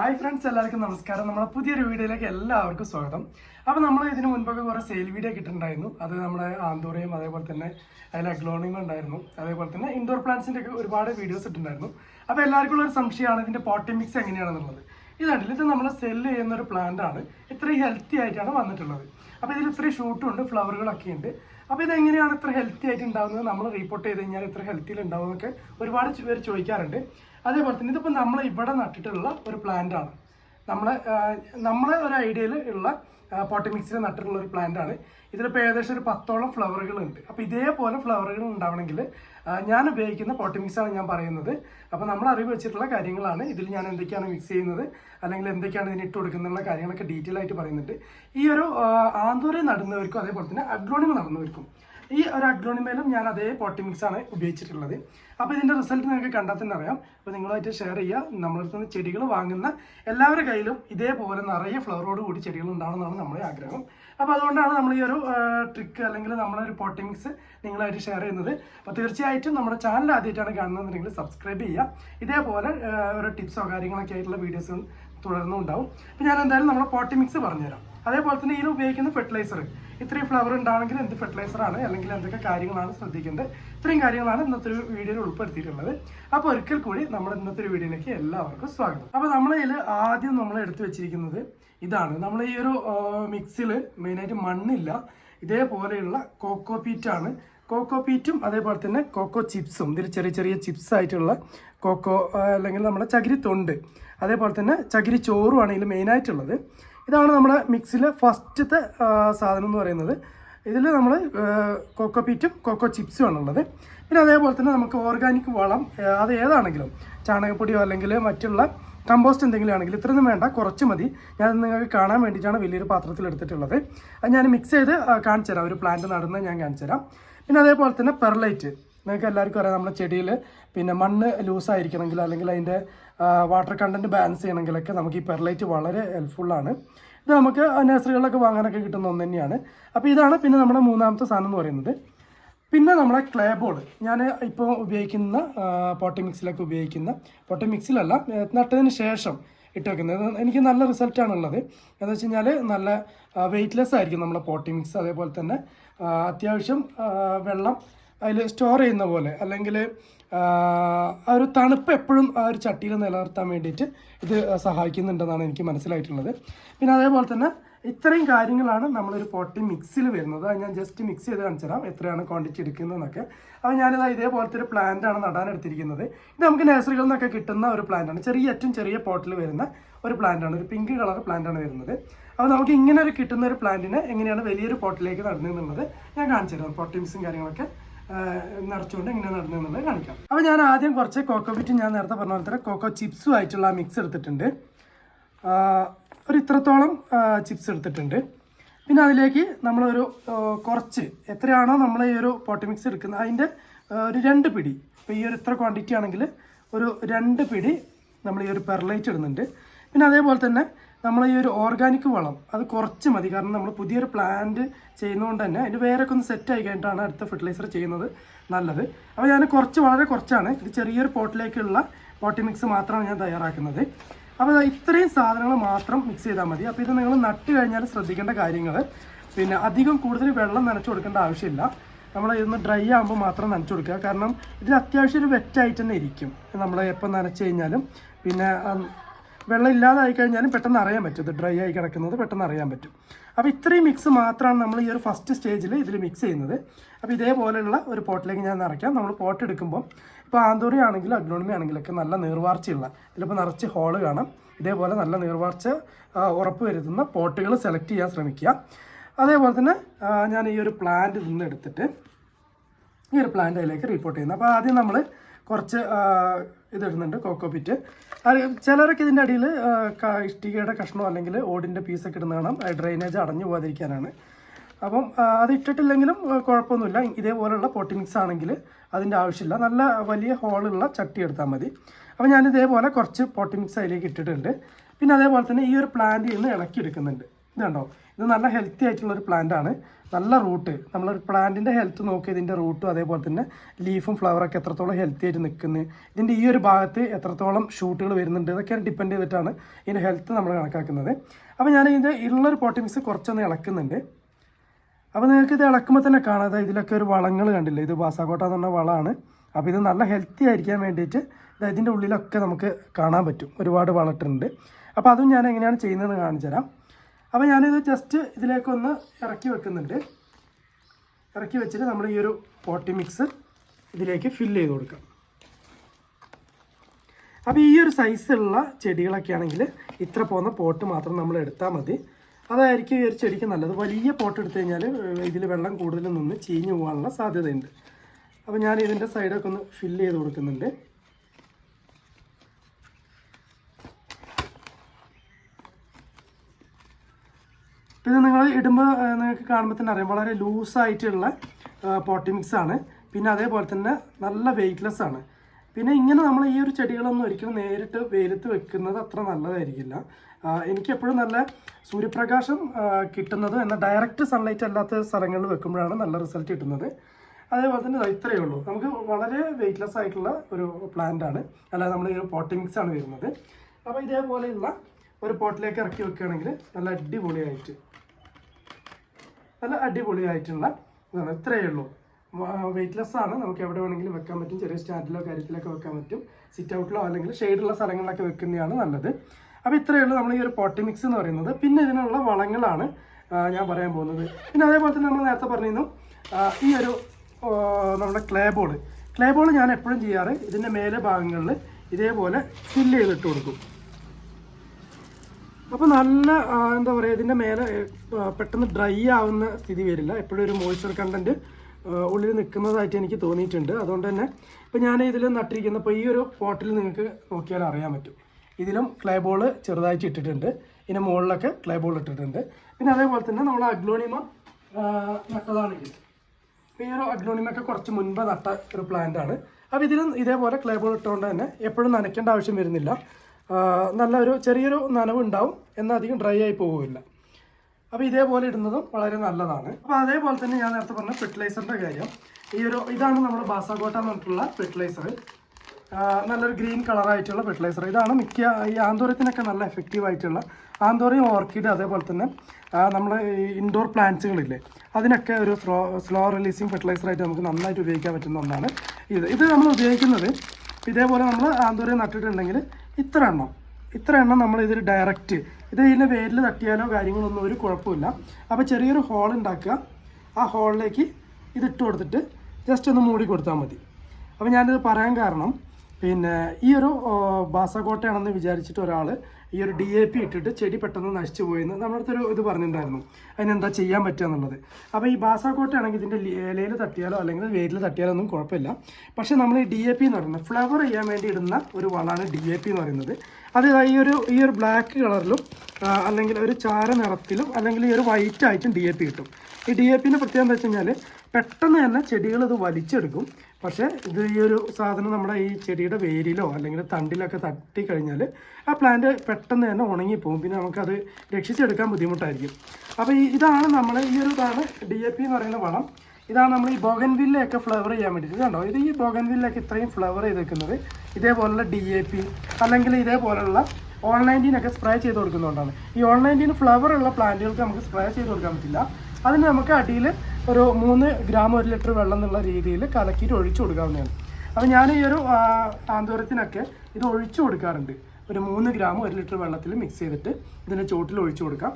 Hi friends എല്ലാവർക്കും നമസ്കാരം. നമ്മുടെ പുതിയൊരു വീഡിയോയിലേക്ക് എല്ലാവർക്കും സ്വാഗതം. അപ്പോൾ നമ്മൾ ഇതിന് മുൻപൊക്കെ കുറേ സെയിൽ വീഡിയോ കിട്ടുന്നുണ്ടായിരുന്നു അത് നമ്മുടെ ആന്തൂറയും അതേപോലെ തന്നെ അതിൽ അഗ്ലോണിയും ഉണ്ടായിരുന്നു. അതേപോലെ തന്നെ ഇൻഡോർ പ്ലാന്റ്സിന്റെ ഒക്കെ ഒരുപാട് വീഡിയോസ് ഇട്ടുണ്ടായിരുന്നു അപ്പോൾ എല്ലാവർക്കും ഉള്ള ഒരു സംശയമാണ് ഇതിന്റെ പോട്ടി മിക്സ് എങ്ങനെയാണെന്നുള്ളത്. ഇത് കണ്ടില്ല ഇത് നമ്മൾ സെല്ല് ചെയ്യുന്ന ഒരു പ്ലാന്റ് ആണ്. ഇത്രയും ഹെൽത്തി ആയിട്ടാണ് വന്നിട്ടുള്ളത്. അപ്പോൾ ഇതിൽ ഇത്രയും ഷൂട്ടും ഉണ്ട് ഫ്ലവറുകളൊക്കെ ഉണ്ട്. അപ്പോൾ ഇതെങ്ങനെയാണ് ഇത്ര ഹെൽത്തി ആയിട്ട് ഉണ്ടാകുന്നത് നമ്മൾ റിപ്പോർട്ട് ചെയ്ത് കഴിഞ്ഞാൽ ഇത്ര ഹെൽത്തിയിൽ ഉണ്ടാവുമെന്നൊക്കെ ഒരുപാട് പേര് ചോദിക്കാറുണ്ട്. അതേപോലെ തന്നെ ഇതിപ്പോൾ നമ്മൾ ഇവിടെ നട്ടിട്ടുള്ള ഒരു പ്ലാന്റ് ആണ്. നമ്മളെ നമ്മളെ ഒരു ഐഡിയയിൽ ഉള്ള പോട്ടിമിക്സിൽ നട്ടിട്ടുള്ള ഒരു പ്ലാന്റ് ആണ്. ഇതിലിപ്പോൾ ഏകദേശം ഒരു പത്തോളം ഫ്ലവറുകൾ ഉണ്ട് അപ്പോൾ ഇതേപോലെ ഫ്ലവറുകൾ ഉണ്ടാവണമെങ്കിൽ ഞാൻ ഉപയോഗിക്കുന്ന പോട്ടിമിക്സ് ആണ് ഞാൻ പറയുന്നത്. അപ്പോൾ നമ്മൾ അറിവ് വെച്ചിട്ടുള്ള കാര്യങ്ങളാണ്. ഇതിൽ ഞാൻ എന്തൊക്കെയാണ് മിക്സ് ചെയ്യുന്നത് അല്ലെങ്കിൽ എന്തൊക്കെയാണ് ഇതിന് ഇട്ട് കൊടുക്കുന്നുള്ള കാര്യങ്ങളൊക്കെ ഡീറ്റെയിൽ ആയിട്ട് പറയുന്നുണ്ട്. ഈ ഒരു ആന്തൂരി നടുന്നവർക്കും അതേപോലെ തന്നെ അഗ്രോണിമ നടന്നവർക്കും ഈ ഒരു മേലും ഞാൻ അതേ പോട്ടി മിക്സ് ആണ് ഉപയോഗിച്ചിട്ടുള്ളത്. അപ്പോൾ ഇതിന്റെ റിസൾട്ട് നിങ്ങൾക്ക് കണ്ടാൽ തന്നെ അറിയാം. അപ്പോൾ നിങ്ങളുമായിട്ട് ഷെയർ ചെയ്യുക. നമ്മളടുത്ത് നിന്ന് ചെടികൾ വാങ്ങുന്ന എല്ലാവരുടെ കയ്യിലും ഇതേപോലെ നിറയെ ഫ്ലവറോട് കൂടി ചെടികൾ ഉണ്ടാവണമെന്നാണ് നമ്മുടെ ആഗ്രഹം. അപ്പോൾ അതുകൊണ്ടാണ് നമ്മൾ ഈ ഒരു ട്രിക്ക് അല്ലെങ്കിൽ നമ്മുടെ ഒരു പോട്ടി മിക്സ് നിങ്ങളായിട്ട് ഷെയർ ചെയ്യുന്നത്. അപ്പോൾ തീർച്ചയായിട്ടും നമ്മുടെ ചാനൽ ആദ്യമായിട്ടാണ് കാണുന്നതെന്നുണ്ടെങ്കിൽ സബ്സ്ക്രൈബ് ചെയ്യുക. ഇതേപോലെ ഒരു ടിപ്സോ കാര്യങ്ങളൊക്കെ ആയിട്ടുള്ള വീഡിയോസും തുടർന്നും ഉണ്ടാവും. അപ്പോൾ ഞാൻ എന്തായാലും നമ്മുടെ പോട്ടി മിക്സ് പറഞ്ഞുതരാം. അതേപോലെ തന്നെ ഇതിന് ഉപയോഗിക്കുന്ന ഫെർട്ടിലൈസർ ഇത്രയും ഫ്ലവർ ഉണ്ടാണെങ്കിൽ എന്ത് ഫെർട്ടിലൈസർ ആണ്? അല്ലെങ്കിൽ എന്തൊക്കെ കാര്യങ്ങളാണ് ശ്രദ്ധിക്കേണ്ടത്? ഇത്രയും കാര്യങ്ങളാണ് ഇന്നത്തെ ഒരു വീഡിയോയിൽ ഉൾപ്പെടുത്തിയിട്ടുള്ളത്. അപ്പോൾ ഒരിക്കൽ കൂടി നമ്മൾ ഇന്നത്തെ ഒരു വീഡിയോയിലേക്ക് എല്ലാവർക്കും സ്വാഗതം. അപ്പോൾ നമ്മളതിൽ ആദ്യം നമ്മൾ എടുത്തു വെച്ചിരിക്കുന്നത് ഇതാണ്. നമ്മൾ ഈ ഒരു മിക്സിൽ മെയിനായിട്ട് മണ്ണില്ല. ഇതേപോലെയുള്ള കോക്കോ പീറ്റാണ് കോക്കോ പീറ്റും അതേപോലെ തന്നെ കോക്കോ ചിപ്സും ഇതിൽ ചെറിയ ചെറിയ ചിപ്സ് ആയിട്ടുള്ള കോക്കോ അല്ലെങ്കിൽ നമ്മുടെ ചകിരി തൊണ്ട് അതേപോലെ തന്നെ ചകിരി ചോറുമാണ് ഇതിൽ മെയിനായിട്ടുള്ളത് ഇതാണ് നമ്മുടെ മിക്സിലെ ഫസ്റ്റത്തെ സാധനം എന്ന് പറയുന്നത്. ഇതിൽ നമ്മൾ കൊക്കോ പീറ്റും കൊക്കോ ചിപ്സും ആണ് ഉള്ളത് പിന്നെ അതേപോലെ തന്നെ നമുക്ക് ഓർഗാനിക് വളം അത് ഏതാണെങ്കിലും ചാണകപ്പൊടിയോ അല്ലെങ്കിൽ മറ്റുള്ള കമ്പോസ്റ്റ് എന്തെങ്കിലും ആണെങ്കിൽ ഇത്രയൊന്നും വേണ്ട കുറച്ച് മതി. ഞാൻ നിങ്ങൾക്ക് കാണാൻ വേണ്ടിയിട്ടാണ് വലിയൊരു പാത്രത്തിൽ എടുത്തിട്ടുള്ളത്. അത് ഞാൻ മിക്സ് ചെയ്ത് കാണിച്ചു തരാം. ഒരു പ്ലാന്റ് നടുന്നത് ഞാൻ കാണിച്ചു തരാം. പിന്നെ അതേപോലെ തന്നെ പെർലൈറ്റ് നിങ്ങൾക്ക് എല്ലാവർക്കും അറിയാം നമ്മുടെ ചെടിയിൽ പിന്നെ മണ്ണ് ലൂസായിരിക്കണമെങ്കിൽ അല്ലെങ്കിൽ അതിന്റെ വാട്ടർ കണ്ടന്റ് ബാലൻസ് ചെയ്യണമെങ്കിലൊക്കെ നമുക്ക് ഈ പെർലൈറ്റ് വളരെ ഹെൽപ്ഫുള്ളാണ് ഇത് നമുക്ക് നഴ്സറികളിലൊക്കെ വാങ്ങാനൊക്കെ കിട്ടുന്ന ഒന്ന് തന്നെയാണ്. അപ്പോൾ ഇതാണ് പിന്നെ നമ്മുടെ മൂന്നാമത്തെ സാധനം എന്ന് പറയുന്നത്. പിന്നെ നമ്മളെ ക്ലേ ബോർഡ് ഞാൻ ഇപ്പോൾ ഉപയോഗിക്കുന്ന പോട്ടി മിക്സിലൊക്കെ ഉപയോഗിക്കുന്ന പോട്ടി മിക്സിലല്ല നട്ടതിന് ശേഷം ഇട്ട് വെക്കുന്നത്. എനിക്ക് നല്ല റിസൾട്ടാണ് ഉള്ളത്. എന്ന് വെച്ച് കഴിഞ്ഞാൽ നല്ല വെയ്റ്റ്ലെസ് ആയിരിക്കും നമ്മുടെ പോട്ടി മിക്സ് അതേപോലെ തന്നെ അത്യാവശ്യം വെള്ളം അതിൽ സ്റ്റോർ ചെയ്യുന്ന പോലെ അല്ലെങ്കിൽ ആ ഒരു തണുപ്പ് എപ്പോഴും ആ ഒരു ചട്ടിയിൽ നിലനിർത്താൻ വേണ്ടിയിട്ട് ഇത് സഹായിക്കുന്നുണ്ടെന്നാണ് എനിക്ക് മനസ്സിലായിട്ടുള്ളത്. പിന്നെ അതേപോലെ തന്നെ ഇത്രയും കാര്യങ്ങളാണ് നമ്മളൊരു പോട്ടി മിക്സിൽ വരുന്നത്. അത് ഞാൻ ജസ്റ്റ് മിക്സ് ചെയ്ത് കാണിച്ചു തരാം എത്രയാണ് ക്വാണ്ടിറ്റി എടുക്കുന്നതെന്നൊക്കെ. അപ്പോൾ ഞാനിത് ഇതേപോലത്തെ ഒരു പ്ലാന്റ് ആണ് നടാൻ എടുത്തിരിക്കുന്നത്. ഇത് നമുക്ക് നഴ്സറികളിൽ നിന്നൊക്കെ കിട്ടുന്ന ഒരു പ്ലാന്റാണ് ചെറിയ ഏറ്റവും ചെറിയ പോട്ടിൽ വരുന്ന ഒരു പ്ലാന്റാണ് ഒരു പിങ്ക് കളർ പ്ലാന്റ് ആണ് വരുന്നത്. അപ്പോൾ നമുക്ക് ഇങ്ങനെ ഒരു കിട്ടുന്ന ഒരു പ്ലാന്റിനെ എങ്ങനെയാണ് വലിയൊരു പോട്ടിലേക്ക് നടന്നതെന്നുള്ളത് ഞാൻ കാണിച്ചു തരാം പൊട്ടി മിക്സും കാര്യങ്ങളൊക്കെ നിറച്ചുകൊണ്ട് എങ്ങനെ നടന്നു എന്നുള്ളത് കാണിക്കാം. അപ്പോൾ ഞാൻ ആദ്യം കുറച്ച് കോക്കോ ബിറ്റ് ഞാൻ നേരത്തെ പറഞ്ഞ പോലെ തന്നെ കോക്കോ ചിപ്സും ആയിട്ടുള്ള മിക്സ് എടുത്തിട്ടുണ്ട്. ഒരു ഇത്രത്തോളം ചിപ്സ് എടുത്തിട്ടുണ്ട്. പിന്നെ അതിലേക്ക് നമ്മളൊരു കുറച്ച് എത്രയാണോ നമ്മൾ ഈ ഒരു പോട്ടി മിക്സ് എടുക്കുന്നത് അതിന്റെ ഒരു രണ്ട് പിടി. ഇപ്പോൾ ഈ ഒരു ഇത്ര ക്വാണ്ടിറ്റി ആണെങ്കിൽ ഒരു രണ്ട് പിടി നമ്മൾ ഈ ഒരു പെർലൈറ്റ് ഇടുന്നുണ്ട്. പിന്നെ അതേപോലെ തന്നെ നമ്മൾ ഈ ഒരു ഓർഗാനിക് വളം അത് കുറച്ച് മതി. കാരണം നമ്മൾ പുതിയൊരു പ്ലാന്റ് ചെയ്യുന്നതുകൊണ്ട് തന്നെ അതിന്റെ വേരൊക്കെ ഒന്ന് സെറ്റ് ആയി കഴിഞ്ഞിട്ടാണ് അടുത്ത ഫെർട്ടിലൈസർ ചെയ്യുന്നത് നല്ലത്. അപ്പോൾ ഞാൻ കുറച്ച് വളരെ കുറച്ചാണ്. ഇത് ചെറിയൊരു പോട്ടിലേക്കുള്ള പോട്ടി മിക്സ് മാത്രമാണ് ഞാൻ തയ്യാറാക്കുന്നത്. അപ്പോൾ ഇത്രയും സാധനങ്ങൾ മാത്രം മിക്സ് ചെയ്താൽ മതി. അപ്പോൾ ഇത് നിങ്ങൾ നട്ട് കഴിഞ്ഞാൽ ശ്രദ്ധിക്കേണ്ട കാര്യങ്ങൾ. പിന്നെ അധികം കൂടുതൽ വെള്ളം നനച്ചു കൊടുക്കേണ്ട ആവശ്യമില്ല. നമ്മൾ ഇതൊന്ന് ഡ്രൈ ആകുമ്പോൾ മാത്രം നനച്ചു കൊടുക്കുക. കാരണം ഇതിൽ അത്യാവശ്യം ഒരു വെറ്റായിട്ട് തന്നെ ഇരിക്കും. നമ്മൾ എപ്പോൾ നനച്ച് കഴിഞ്ഞാലും. പിന്നെ വെള്ളം ഇല്ലാതായി കഴിഞ്ഞാലും പെട്ടെന്ന് അറിയാൻ പറ്റും ഇത് ഡ്രൈ ആയി കിടക്കുന്നത് പെട്ടെന്ന് അറിയാൻ പറ്റും. അപ്പോൾ ഇത്രയും മിക്സ് മാത്രമാണ് നമ്മൾ ഈ ഒരു ഫസ്റ്റ് സ്റ്റേജിൽ ഇതിൽ മിക്സ് ചെയ്യുന്നത്. അപ്പോൾ ഇതേപോലെയുള്ള ഒരു പോട്ടിലേക്ക് ഞാൻ നിറയ്ക്കാം. നമ്മൾ പോട്ട് എടുക്കുമ്പോൾ ഇപ്പോൾ ആന്തൂറി ആണെങ്കിലും അഗ്നോണമി ആണെങ്കിലൊക്കെ നല്ല നീർവാർച്ചയുള്ള ഇതിലിപ്പോൾ നിറച്ച് ഹോൾ കാണാം. ഇതേപോലെ നല്ല നീർവാർച്ച ഉറപ്പ് വരുത്തുന്ന പോട്ടുകൾ സെലക്ട് ചെയ്യാൻ ശ്രമിക്കുക. അതേപോലെ തന്നെ ഞാൻ ഈ ഒരു പ്ലാന്റ് നിന്ന് എടുത്തിട്ട് ഈ ഒരു പ്ലാന്റ് അതിലേക്ക് റിപ്പോർട്ട് ചെയ്യുന്നത് അപ്പോൾ ആദ്യം നമ്മൾ കുറച്ച് ഇതിടുന്നുണ്ട് കോക്കോപിറ്റ് ചിലരൊക്കെ ഇതിന്റെ അടിയിൽ ഇഷ്ടികയുടെ കഷ്ണോ അല്ലെങ്കിൽ ഓടിന്റെ പീസൊക്കെ ഇടുന്ന കാണാം. ഡ്രെയിനേജ് അടഞ്ഞു പോകാതിരിക്കാനാണ്. അപ്പം അത് ഇട്ടിട്ടില്ലെങ്കിലും കുഴപ്പമൊന്നുമില്ല. ഇതേപോലുള്ള പോട്ടി മിക്സ് ആണെങ്കിൽ അതിന്റെ ആവശ്യമില്ല. നല്ല വലിയ ഹോളുള്ള ചട്ടി എടുത്താൽ മതി. അപ്പോൾ ഞാൻ ഇതേപോലെ കുറച്ച് പോട്ടി മിക്സ് അതിലേക്ക് ഇട്ടിട്ടുണ്ട്. പിന്നെ അതേപോലെ തന്നെ ഈ ഒരു പ്ലാന്റിൽ നിന്ന് ഇളക്കി എടുക്കുന്നുണ്ട്. ഇതുണ്ടോ? ഇത് നല്ല ഹെൽത്തി ആയിട്ടുള്ള ഒരു പ്ലാന്റ് ആണ്. നല്ല റൂട്ട് നമ്മളൊരു പ്ലാന്റിന്റെ ഹെൽത്ത് നോക്കി ഇതിന്റെ റൂട്ടും അതേപോലെ തന്നെ ലീഫും ഫ്ലവറൊക്കെ എത്രത്തോളം ഹെൽത്തി ആയിട്ട് നിൽക്കുന്നത് ഇതിന്റെ ഈ ഒരു ഭാഗത്ത് എത്രത്തോളം ഷൂട്ടുകൾ വരുന്നുണ്ട് ഇതൊക്കെ ഡിപ്പെൻഡ് ചെയ്തിട്ടാണ് ഇതിന്റെ ഹെൽത്ത് നമ്മൾ കണക്കാക്കുന്നത്. അപ്പോൾ ഞാൻ ഇതിന്റെ ഉള്ളൊരു പോട്ടി മിക്സ് കുറച്ചൊന്ന് ഇളക്കുന്നുണ്ട്. അപ്പോൾ നിങ്ങൾക്ക് ഇത് ഇളക്കുമ്പോൾ തന്നെ കാണാതെ ഇതിലൊക്കെ ഒരു വളങ്ങൾ കണ്ടില്ലേ? ഇത് ബാസാക്കോട്ട എന്ന് പറഞ്ഞ വളമാണ് അപ്പോൾ ഇത് നല്ല ഹെൽത്തി ആയിരിക്കാൻ വേണ്ടിയിട്ട് ഇതിന്റെ ഉള്ളിലൊക്കെ നമുക്ക് കാണാൻ പറ്റും. ഒരുപാട് വളട്ടുണ്ട് അപ്പോൾ അതും ഞാൻ എങ്ങനെയാണ് ചെയ്യുന്നതെന്ന് കാണിച്ചു തരാം. അപ്പോൾ ഞാനിത് ജസ്റ്റ് ഇതിലേക്കൊന്ന് ഇറക്കി വെക്കുന്നുണ്ട്. ഇറക്കി വെച്ചിട്ട് നമ്മൾ ഈ ഒരു പോട്ടി മിക്സ് ഇതിലേക്ക് ഫില്ല് ചെയ്ത് കൊടുക്കാം. അപ്പോൾ ഈ ഒരു സൈസുള്ള ചെടികളൊക്കെ ആണെങ്കിൽ ഇത്ര പോകുന്ന പോട്ട് മാത്രം നമ്മൾ എടുത്താൽ മതി. അതായിരിക്കും ഈ ഒരു ചെടിക്ക് നല്ലത്. വലിയ പോട്ട് എടുത്തു കഴിഞ്ഞാൽ ഇതിൽ വെള്ളം കൂടുതൽ നിന്ന് ചീഞ്ഞു പോകാനുള്ള സാധ്യതയുണ്ട്. അപ്പോൾ ഞാൻ ഇതിന്റെ സൈഡൊക്കെ ഒന്ന് ഫില്ല് ചെയ്ത് കൊടുക്കുന്നുണ്ട്. ഇത് നിങ്ങൾ ഇടുമ്പോൾ നിങ്ങൾക്ക് കാണുമ്പോൾ തന്നെ അറിയാം. വളരെ ലൂസായിട്ടുള്ള പോട്ടി മിക്സ് ആണ്. പിന്നെ അതേപോലെ തന്നെ നല്ല വെയ്റ്റ്ലെസ് ആണ്. പിന്നെ ഇങ്ങനെ നമ്മൾ ഈ ഒരു ചെടികളൊന്നും ഒരിക്കലും നേരിട്ട് വെയിലത്ത് വെക്കുന്നത് അത്ര നല്ലതായിരിക്കില്ല. എനിക്ക് എപ്പോഴും നല്ല സൂര്യപ്രകാശം കിട്ടുന്നത് എന്നാൽ ഡയറക്റ്റ് സൺലൈറ്റ് അല്ലാത്ത സ്ഥലങ്ങളിൽ വെക്കുമ്പോഴാണ് നല്ല റിസൾട്ട് കിട്ടുന്നത്. അതേപോലെ തന്നെ ഇത്രയേ ഉള്ളൂ. നമുക്ക് വളരെ വെയ്റ്റ്ലെസ് ആയിട്ടുള്ള ഒരു പ്ലാന്റ് ആണ്. അല്ലാതെ നമ്മൾ ഈ ഒരു പോട്ടി മിക്സ് ആണ് വരുന്നത്. അപ്പോൾ ഇതേപോലെയുള്ള ഒരു പോട്ടിലേക്ക് ഇറക്കി വെക്കുകയാണെങ്കിൽ നല്ല അടിപൊളിയായിട്ട് നല്ല അടിപൊളിയായിട്ടുള്ള ഇതാണ്. ഇത്രയേ ഉള്ളൂ. വെയിറ്റ്ലെസ് ആണ്. നമുക്ക് എവിടെ വേണമെങ്കിലും വെക്കാൻ പറ്റും. ചെറിയ സ്റ്റാൻഡിലോ കാര്യത്തിലൊക്കെ വെക്കാൻ പറ്റും. സിറ്റ് ഔട്ടിലോ അല്ലെങ്കിൽ ഷെയ്ഡുള്ള സ്ഥലങ്ങളിലൊക്കെ വെക്കുന്നതാണ് നല്ലത്. അപ്പോൾ ഇത്രയേ ഉള്ളൂ നമ്മൾ ഈ ഒരു പോട്ടി മിക്സ് എന്ന് പറയുന്നത്. പിന്നെ ഇതിനുള്ള വളങ്ങളാണ് ഞാൻ പറയാൻ പോകുന്നത്. പിന്നെ അതേപോലെ തന്നെ നമ്മൾ നേരത്തെ പറഞ്ഞിരുന്നു ഈ ഒരു നമ്മുടെ ക്ലേ ബോൾ ക്ലേ ബോൾ ഞാൻ എപ്പോഴും ചെയ്യാറ് ഇതിന്റെ മേലെ ഭാഗങ്ങളിൽ ഇതേപോലെ ഫില്ല് ചെയ്തിട്ട് കൊടുക്കും. അപ്പോൾ നല്ല എന്താ പറയുക ഇതിന്റെ മേലെ പെട്ടെന്ന് ഡ്രൈ ആവുന്ന സ്ഥിതി വരില്ല. എപ്പോഴും ഒരു മോയ്സ്ചർ കണ്ടന്റ് ഉള്ളിൽ നിൽക്കുന്നതായിട്ട് എനിക്ക് തോന്നിയിട്ടുണ്ട്. അതുകൊണ്ട് തന്നെ ഇപ്പോൾ ഞാൻ ഇതിൽ നട്ടിരിക്കുന്ന ഇപ്പോൾ ഈ ഒരു പോട്ടിൽ നിങ്ങൾക്ക് നോക്കിയാൽ അറിയാൻ പറ്റും. ഇതിലും ക്ലേ ബോൾ ചെറുതായിട്ട് ഇട്ടിട്ടുണ്ട്. ഇതിന്റെ മുകളിലൊക്കെ ക്ലേ ബോൾ ഇട്ടിട്ടുണ്ട്. പിന്നെ അതേപോലെ തന്നെ നമ്മൾ അഗ്ലോണിമ നട്ടതാണെങ്കിൽ ഇപ്പൊ ഈ ഒരു അഗ്ലോണിമൊക്കെ കുറച്ച് മുൻപ് നട്ട ഒരു പ്ലാന്റ് ആണ്. അപ്പോൾ ഇതിലും ഇതേപോലെ ക്ലേ ബോൾ ഇട്ടുകൊണ്ട് തന്നെ എപ്പോഴും നനയ്ക്കേണ്ട ആവശ്യം വരുന്നില്ല. ആ, നല്ലൊരു ചെറിയൊരു നനവ് ഉണ്ടാവും എന്നാൽ അധികം ഡ്രൈ ആയി പോവില്ല. അപ്പോൾ ഇതേപോലെ ഇടുന്നതും വളരെ നല്ലതാണ്. അപ്പോൾ അതേപോലെ തന്നെ ഞാൻ നേരത്തെ പറഞ്ഞ ഫെർട്ടിലൈസറിന്റെ കാര്യം. ഈ ഒരു ഇതാണ് നമ്മുടെ ബാസാഗോട്ട എന്ന് പറഞ്ഞിട്ടുള്ള ഫെർട്ടിലൈസർ. നല്ലൊരു ഗ്രീൻ കളറായിട്ടുള്ള ഫെർട്ടിലൈസർ. ഇതാണ് മിക്ക ഈ ആന്തോരത്തിനൊക്കെ നല്ല എഫക്റ്റീവ് ആയിട്ടുള്ള ആന്തോറിയം ഓർക്കിഡ് അതേപോലെ തന്നെ നമ്മൾ ഇൻഡോർ പ്ലാന്റ്സുകളില്ലേ അതിനൊക്കെ ഒരു സ്ലോ സ്ലോ റിലീസിങ് ഫെർട്ടിലൈസറായിട്ട് നമുക്ക് നന്നായിട്ട് ഉപയോഗിക്കാൻ പറ്റുന്ന ഒന്നാണ് ഇത്. ഇത് നമ്മൾ ഉപയോഗിക്കുന്നത് ഇതേപോലെ നമ്മൾ ആന്തോറിയം നട്ടിട്ടുണ്ടെങ്കിൽ ഇത്ര എണ്ണം. ഇത്ര എണ്ണം നമ്മൾ ഇതിൽ ഡയറക്റ്റ് ഇത് ഇതിന്റെ വേരിൽ തട്ടിയാലോ കാര്യങ്ങളൊന്നും ഒരു കുഴപ്പമില്ല. അപ്പോൾ ചെറിയൊരു ഹോൾ ഉണ്ടാക്കുക. ആ ഹോളിലേക്ക് ഇതിട്ട് കൊടുത്തിട്ട് ജസ്റ്റ് ഒന്ന് മൂടി കൊടുത്താൽ മതി. അപ്പോൾ ഞാനിത് പറയാൻ കാരണം പിന്നെ ഈ ഒരു ബാസകോട്ടയാണെന്ന് വിചാരിച്ചിട്ട് ഒരാൾ ഈ ഒരു ഡി എ പി ഇട്ടിട്ട് ചെടി പെട്ടെന്ന് നശിച്ചു പോയെന്ന് നമ്മളടുത്ത് അടുത്തൊരു ഇത് പറഞ്ഞിട്ടുണ്ടായിരുന്നു. അതിനെന്താ ചെയ്യാൻ പറ്റുക എന്നുള്ളത്. അപ്പോൾ ഈ ബാസാക്കോട്ടയാണെങ്കിൽ ഇതിന്റെ ഇലയിൽ തട്ടിയാലോ അല്ലെങ്കിൽ വേരിൽ തട്ടിയാലോ ഒന്നും കുഴപ്പമില്ല. പക്ഷേ നമ്മൾ ഈ ഡി എ പി എന്ന് പറയുന്നത് ഫ്ലവർ ചെയ്യാൻ വേണ്ടി ഇടുന്ന ഒരു വളമാണ് ഡി എ പി എന്ന് പറയുന്നത്. അത് ഈ ഒരു ഈ ഒരു ബ്ലാക്ക് കളറിലും അല്ലെങ്കിൽ ഒരു ചാര നിറത്തിലും അല്ലെങ്കിൽ ഈ ഒരു വൈറ്റ് ആയിട്ടും ഡി എ പി കിട്ടും. ഈ ഡി എ പിന്റെ പ്രത്യേകം എന്താ വെച്ച് കഴിഞ്ഞാൽ പെട്ടെന്ന് തന്നെ ചെടികൾ അത് വലിച്ചെടുക്കും. പക്ഷേ ഇത് ഈ ഒരു സാധനം നമ്മുടെ ഈ ചെടിയുടെ വേരിലോ അല്ലെങ്കിൽ തണ്ടിലൊക്കെ തട്ടി കഴിഞ്ഞാൽ ആ പ്ലാന്റ് പെട്ടെന്ന് തന്നെ ഉണങ്ങിപ്പോകും പിന്നെ നമുക്കത് രക്ഷിച്ചെടുക്കാൻ ബുദ്ധിമുട്ടായിരിക്കും. അപ്പോൾ ഈ ഇതാണ് നമ്മൾ ഈ ഒരു ഇതാണ് ഡി എ പി എന്ന് പറയുന്ന വളം. ഇതാണ് നമ്മൾ ഈ ബോഗൻവില്ലയൊക്കെ ഫ്ലവർ ചെയ്യാൻ വേണ്ടിയിട്ട്. കണ്ടോ? ഇത് ഈ ബോഗൻവില്ലയൊക്കെ ഇത്രയും ഫ്ലവർ ചെയ്തേക്കുന്നത് ഇതേപോലുള്ള ഡി എ പി അല്ലെങ്കിൽ ഇതേപോലുള്ള ഓൺലൈന്റീനൊക്കെ സ്പ്രേ ചെയ്ത് കൊടുക്കുന്നതുകൊണ്ടാണ്. ഈ ഓൺലൈന്റീൻ ഫ്ലവർ ഉള്ള പ്ലാന്റുകൾക്ക് നമുക്ക് സ്പ്രേ ചെയ്ത് കൊടുക്കാൻ പറ്റില്ല. അതിന് നമുക്ക് അടിയിൽ ഒരു മൂന്ന് ഗ്രാം ഒരു ലിറ്റർ വെള്ളം എന്നുള്ള രീതിയിൽ കലക്കിയിട്ട് ഒഴിച്ചു കൊടുക്കാവുന്നതാണ്. അപ്പോൾ ഞാൻ ഈ ഒരു ആന്തോരത്തിനൊക്കെ ഇത് ഒഴിച്ചു കൊടുക്കാറുണ്ട്. ഒരു മൂന്ന് ഗ്രാം ഒരു ലിറ്റർ വെള്ളത്തിൽ മിക്സ് ചെയ്തിട്ട് ഇതിന്റെ ചോട്ടിൽ ഒഴിച്ചു കൊടുക്കാം.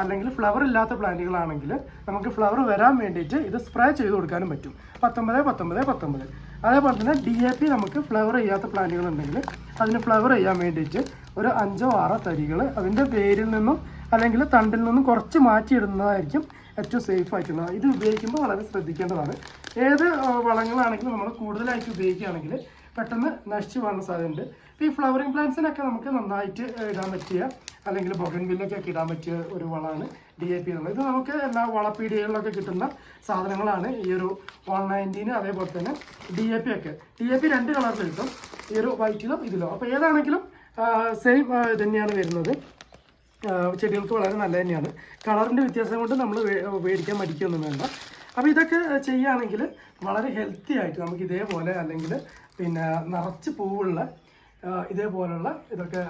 അല്ലെങ്കിൽ ഫ്ലവർ ഇല്ലാത്ത പ്ലാന്റുകളാണെങ്കിൽ നമുക്ക് ഫ്ലവർ വരാൻ വേണ്ടിയിട്ട് ഇത് സ്പ്രേ ചെയ്ത് കൊടുക്കാനും പറ്റും. പത്തൊമ്പത് പത്തൊമ്പത് പത്തൊമ്പത്. അതേപോലെ തന്നെ ഡി എ പി നമുക്ക് ഫ്ലവർ ചെയ്യാത്ത പ്ലാന്റുകൾ ഉണ്ടെങ്കിൽ അതിന് ഫ്ലവർ ചെയ്യാൻ വേണ്ടിയിട്ട് ഒരു അഞ്ചോ ആറോ തരികൾ അതിന്റെ വേരിൽ നിന്നും അല്ലെങ്കിൽ തണ്ടിൽ നിന്ന് കുറച്ച് മാറ്റിയിടുന്നതായിരിക്കും ഏറ്റവും സേഫ് ആയിട്ടുള്ളത്. ഇത് ഉപയോഗിക്കുമ്പോൾ വളരെ ശ്രദ്ധിക്കേണ്ടതാണ്. ഏത് വളങ്ങളാണെങ്കിലും നമ്മൾ കൂടുതലായിട്ട് ഉപയോഗിക്കുകയാണെങ്കിൽ പെട്ടെന്ന് നശിച്ചു പോകുന്ന സാധ്യതയുണ്ട്. ഈ ഫ്ലവറിങ് പ്ലാന്റ്സിനൊക്കെ നമുക്ക് നന്നായിട്ട് ഇടാൻ പറ്റിയ അല്ലെങ്കിൽ ബൊഗൻവില്ലൊക്കെ ഇടാൻ പറ്റിയ ഒരു വളമാണ് ഡി എ പി എന്നുള്ളത് ഇത് നമുക്ക് എല്ലാ വളപ്പീടികളിലൊക്കെ കിട്ടുന്ന സാധനങ്ങളാണ് ഈ ഒരു വൺ നയന്റീന് അതേപോലെ തന്നെ ഡി എ പി ഒക്കെ. ഡി എ പി രണ്ട് കളറിൽ കിട്ടും ഈ ഒരു വൈറ്റിലും ഇതിലും. അപ്പോൾ ഏതാണെങ്കിലും സെയിം തന്നെയാണ് വരുന്നത്. ചെടികൾക്ക് വളരെ നല്ല തന്നെയാണ്. കളറിന്റെ വ്യത്യാസം കൊണ്ട് നമ്മൾ മേടിക്കാൻ മടിക്കൊന്നും വേണ്ട. അപ്പോൾ ഇതൊക്കെ ചെയ്യുകയാണെങ്കിൽ വളരെ ഹെൽത്തി ആയിട്ട് നമുക്ക് ഇതേപോലെ അല്ലെങ്കിൽ പിന്നെ നിറച്ച് പൂവുള്ള ഇതേപോലുള്ള ഇതൊക്കെ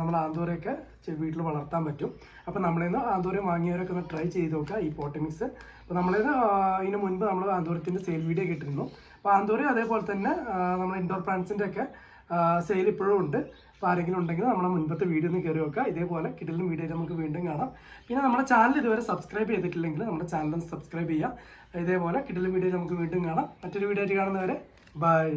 നമ്മൾ ആന്തൂരയൊക്കെ വീട്ടിൽ വളർത്താൻ പറ്റും. അപ്പോൾ നമ്മളിൽ നിന്ന് ആന്തൂരം വാങ്ങിയവരൊക്കെ ഒന്ന് ട്രൈ ചെയ്ത് നോക്കുക ഈ പോട്ടമിക്സ്. അപ്പോൾ നമ്മളിത് ഇതിന് മുൻപ് നമ്മൾ ആന്തൂരത്തിന്റെ സെയിൽ വീഡിയോ കിട്ടിരുന്നു അപ്പോൾ ആന്തൂരം അതേപോലെ തന്നെ നമ്മൾ ഇൻഡോർ പ്ലാന്റ്സിന്റെ ഒക്കെ സെയിൽ ഇപ്പോഴും ഉണ്ട്. അപ്പോൾ ആരെങ്കിലും ഉണ്ടെങ്കിൽ നമ്മുടെ മുൻപത്തെ വീഡിയോ ഒന്ന് കയറി വെക്കുക ഇതേപോലെ കിടലും വീഡിയോ നമുക്ക് വീണ്ടും കാണാം. പിന്നെ നമ്മുടെ ചാനൽ ഇതുവരെ സബ്സ്ക്രൈബ് ചെയ്തിട്ടില്ലെങ്കിൽ നമ്മുടെ ചാനൽ സബ്സ്ക്രൈബ് ചെയ്യുക. ഇതേപോലെ കിടലും വീഡിയോ നമുക്ക് വീണ്ടും കാണാം. മറ്റൊരു വീഡിയോ ആയിട്ട് കാണുന്നവരെ ബൈ